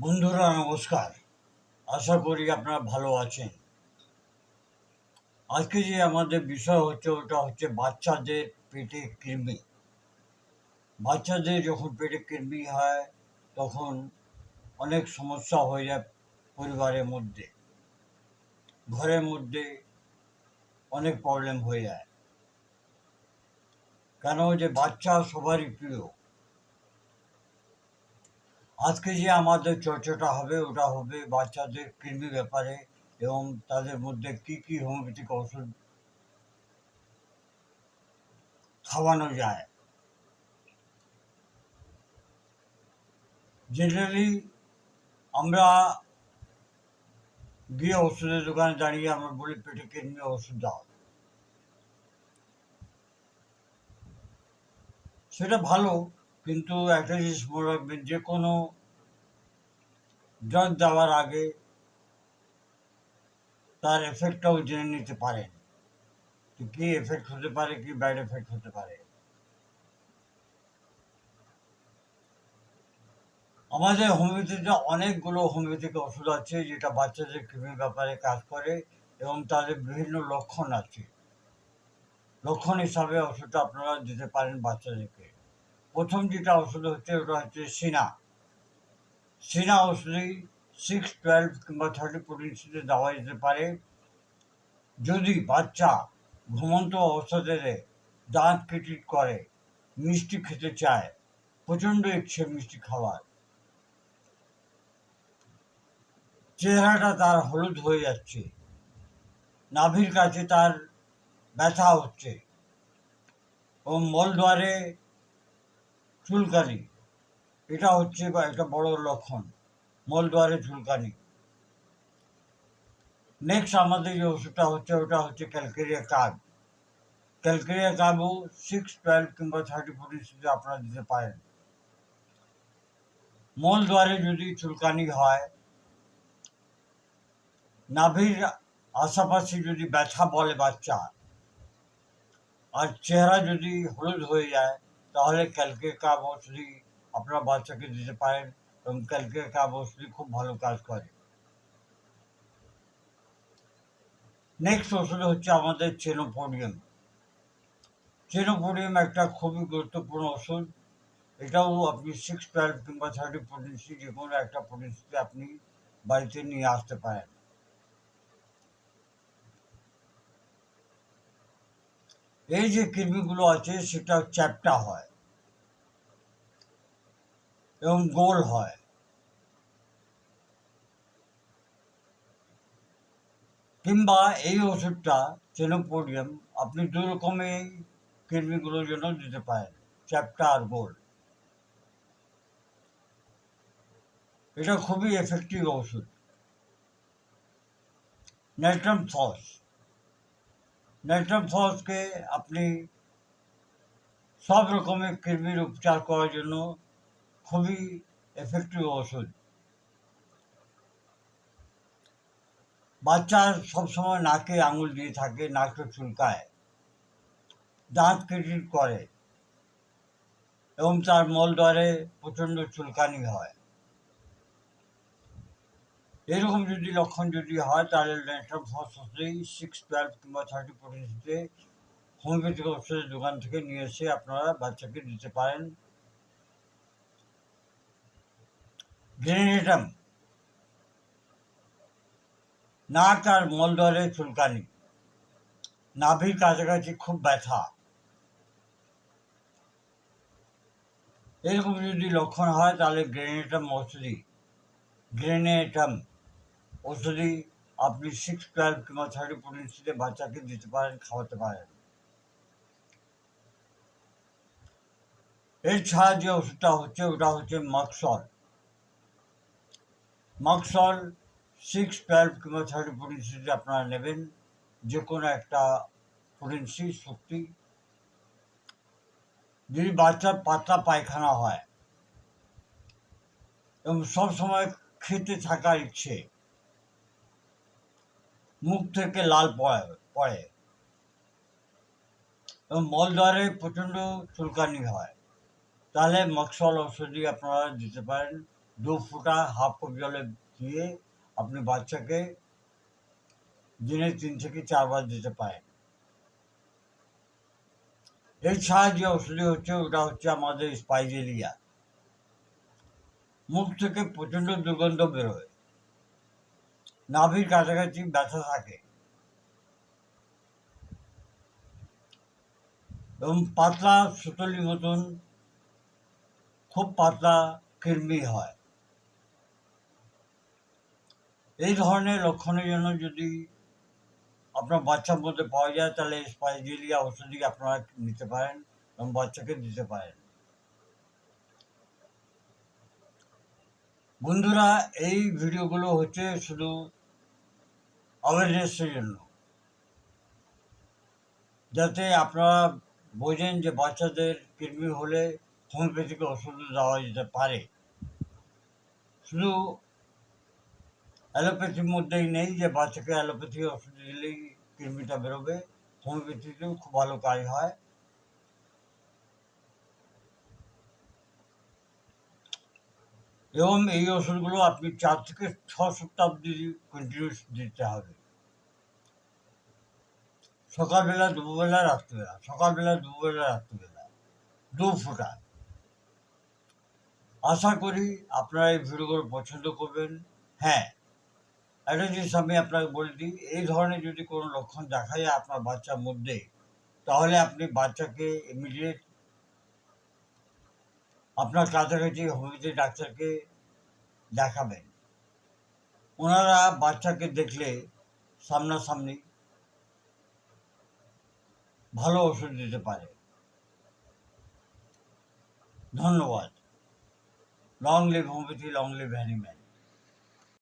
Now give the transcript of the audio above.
বন্ধুরা, নমস্কার। আশা করি আপনারা ভালো আছেন। আজকে যে আমাদের বিষয় হচ্ছে, ওটা হচ্ছে বাচ্চাদের পেটে কৃমি। বাচ্চাদের যখন পেটে কৃমি হয়, তখন অনেক সমস্যা হয়ে যায় পরিবারের মধ্যে। ঘরের মধ্যে অনেক প্রবলেম হয়ে যায়। কেন যে বাচ্চা সবারই প্রিয়। আজকে যে আমাদের চর্চাটা হবে, ওটা হবে বাচ্চাদের কৃমি ব্যাপারে এবং তাদের মধ্যে কি কি হোমিওপ্যাথিক ওষুধ খাওয়ানো যায়। জেনারেলি আমরা গিয়ে ওষুধের দোকানে দাঁড়িয়ে আমরা বলি, পেটে কৃমি ওষুধ দাও। সেটা ভালো কিন্তু একটা জিনিস মনে রাখবেন যে কোনো ড্রাগ দেওয়ার আগে তার এফেক্টটাও জেনে নিতে পারেন কী এফেক্ট হতে পারে, কি ব্যাড এফেক্ট হতে পারে। আমাদের হোমিওপ্যাথিতে অনেকগুলো হোমিওপ্যাথিক ওষুধ আছে, যেটা বাচ্চাদের কৃমির ব্যাপারে কাজ করে এবং তাদের বিভিন্ন লক্ষণ আছে। লক্ষণ হিসাবে ওষুধটা আপনারা দিতে পারেন বাচ্চাদেরকে। প্রথম যেটা ওষুধ হচ্ছে ওটা হচ্ছে সিনা। সিনা ওষুধই সিক্স টুয়েলভ কিংবা থার্টি পোটেন্সিতে দেওয়া যেতে পারে। যদি বাচ্চা ঘুমন্ত অবস্থাতে দাঁত কিটিট করে, মিষ্টি খেতে চায়, প্রচণ্ড ইচ্ছে মিষ্টি খাওয়ার, চেহারাটা তার হলুদ হয়ে যাচ্ছে, নাভির কাছে তার ব্যথা হচ্ছে। ও মলদ্বারে চুলকানি এটা হচ্ছে বা একটা বড় লক্ষণ, মলদ্বারে চুলকানি নেক্সট আমাদের যে ওষুধটা হচ্ছে, ওটা হচ্ছে ক্যালকেরিয়া কার্ড ক্যালকেরিয়া কার্বও সিক্স টুয়েলভ কিংবা থার্টি ফোর্টিতে আপনারা দিতে পারেন। মলদ্বারে যদি চুলকানি হয়, নাভির আশাপাশি যদি ব্যথা বলে বাচ্চা, আর চেহারা যদি হলুদ হয়ে যায় তাহলে ক্যালকে ওষুধি আপনার বাচ্চাকে দিতে পারেন এবং ক্যালকে ওষুধি খুব ভালো কাজ করে। নেক্সট ওষুধ হচ্ছে আমাদের চেনোপোডিয়াম। চেনোপোডিয়াম একটা খুবই গুরুত্বপূর্ণ ওষুধ। এটাও আপনি সিক্স টুয়েলভ কিংবা থার্টি পোটেন্সি যে কোনো একটা পোটেন্সিতে আপনি বাড়িতে নিয়ে আসতে পারেন। এই যে কৃমিগুলো আছে সেটা চ্যাপটা হয় এবং গোল হয়। কিংবা এই ওষুধটা চেনোপোডিয়াম আপনি দু রকমের কৃমিগুলোর জন্য দিতে পারেন, চ্যাপটা আর গোল। এটা খুবই এফেক্টিভ ওষুধ। নেট্রাম ফস নেট্রাম ফসকে আপনি সব রকমের কৃমির উপচার করার জন্য খুবই এফেক্টিভ ওষুধ বাচ্চা সবসময় নাকে আঙুল দিয়ে থাকে, নাকে চুলকায়, দাঁত কিটিট করে, এবং তার মলদ্বারে প্রচণ্ড চুলকানি হয়। এরকম যদি লক্ষণ যদি হয়, তাহলে সিক্স টুয়েলভ কিংবা থার্টি পটেন্সিতে হোমিওপ্যাথিক ওষুধের দোকান থেকে নিয়ে এসে আপনারা বাচ্চাকে দিতে পারেন। গ্রেনেটাম নাক আর মলদ্বারে চুলকানি। নাভির কাছাকাছি খুব ব্যথা। এরকম যদি লক্ষণ হয়, তাহলে গ্রেনেটাম ওষুধি গ্রেনেটাম ওষুধি আপনি সিক্স টুয়েলভ কিংবা থার্টি পোটেন্সিতে বাচ্চাকে দিতে পারেন, খাওয়াতে পারেন। এর ছাড়া যে ওষুধটা হচ্ছে, ওটা হচ্ছে মাক্সল মাক্সল সিক্স টুয়েলভ কিংবা থার্টি পোটেন্সিতে আপনারা নেবেন যে কোনো একটা পোটেন্সি শক্তি যদি বাচ্চার পাতলা পায়খানা হয়, এবং সবসময় খেতে থাকার ইচ্ছে মুখ থেকে লাল পড়ে পড়ে। এবং মলদ্বারে প্রচণ্ড চুলকানি হয়। তাহলে মক্সল ওষুধই আপনারা দিতে পারেন। দু ফুটা, হাফ কাপ জলে দিয়ে আপনি বাচ্চাকে দিনে তিন থেকে চারবার দিতে পারেন। এর ছাড়া যে ওষুধি হচ্ছে, ওটা হচ্ছে আমাদের স্পাইজেলিয়া। মুখ থেকে প্রচণ্ড দুর্গন্ধ বেরোয়। নাভির কাছাকাছি ব্যথা থাকে। এবং পাতলা সুতলি মতন, খুব পাতলা কৃমি হয়। এই ধরনের লক্ষণের জন্য যদি আপনার বাচ্চার মধ্যে পাওয়া যায়, তাহলে স্পাইজেলিয়া ওষুধই আপনারা নিতে পারেন এবং বাচ্চাকে দিতে পারেন। বন্ধুরা, এই ভিডিওগুলো হচ্ছে শুধু অ্যাওয়ারনেসের জন্য। যাতে আপনারা বোঝেন যে বাচ্চাদের কৃমি হলে হোমিওপ্যাথিক ওষুধ দেওয়া যেতে পারে। শুধু অ্যালোপ্যাথির মধ্যেই নেই যে বাচ্চাকে অ্যালোপ্যাথি ওষুধ দিলেই কৃমিটা বেরোবে। হোমিওপ্যাথিতেও খুব ভালো কাজ হয়। এবং এই ওষুধগুলো আপনি চার থেকে ছ সপ্তাহ কন্টিনিউস দিতে হবে। সকালবেলা, দুপুরবেলা, রাত্রিবেলা। সকালবেলা, দুপুরবেলা, রাত্রিবেলা। দু ফোঁটা। আশা করি আপনারা এই ভিডিওগুলো পছন্দ করবেন। হ্যাঁ একটা জিনিস আমি আপনাকে বলে দিই, এই ধরনের যদি কোনো লক্ষণ দেখা যায় আপনার বাচ্চার মধ্যে, তাহলে আপনি বাচ্চাকে ইমিডিয়েট আপনার কাছাকাছি হোমিওপ্যাথি ডাক্তারকে দেখাবেন ওনারা বাচ্চাকে দেখলে সামনাসামনি ভালো ওষুধ দিতে পারে ধন্যবাদ long live homeopathy long live animal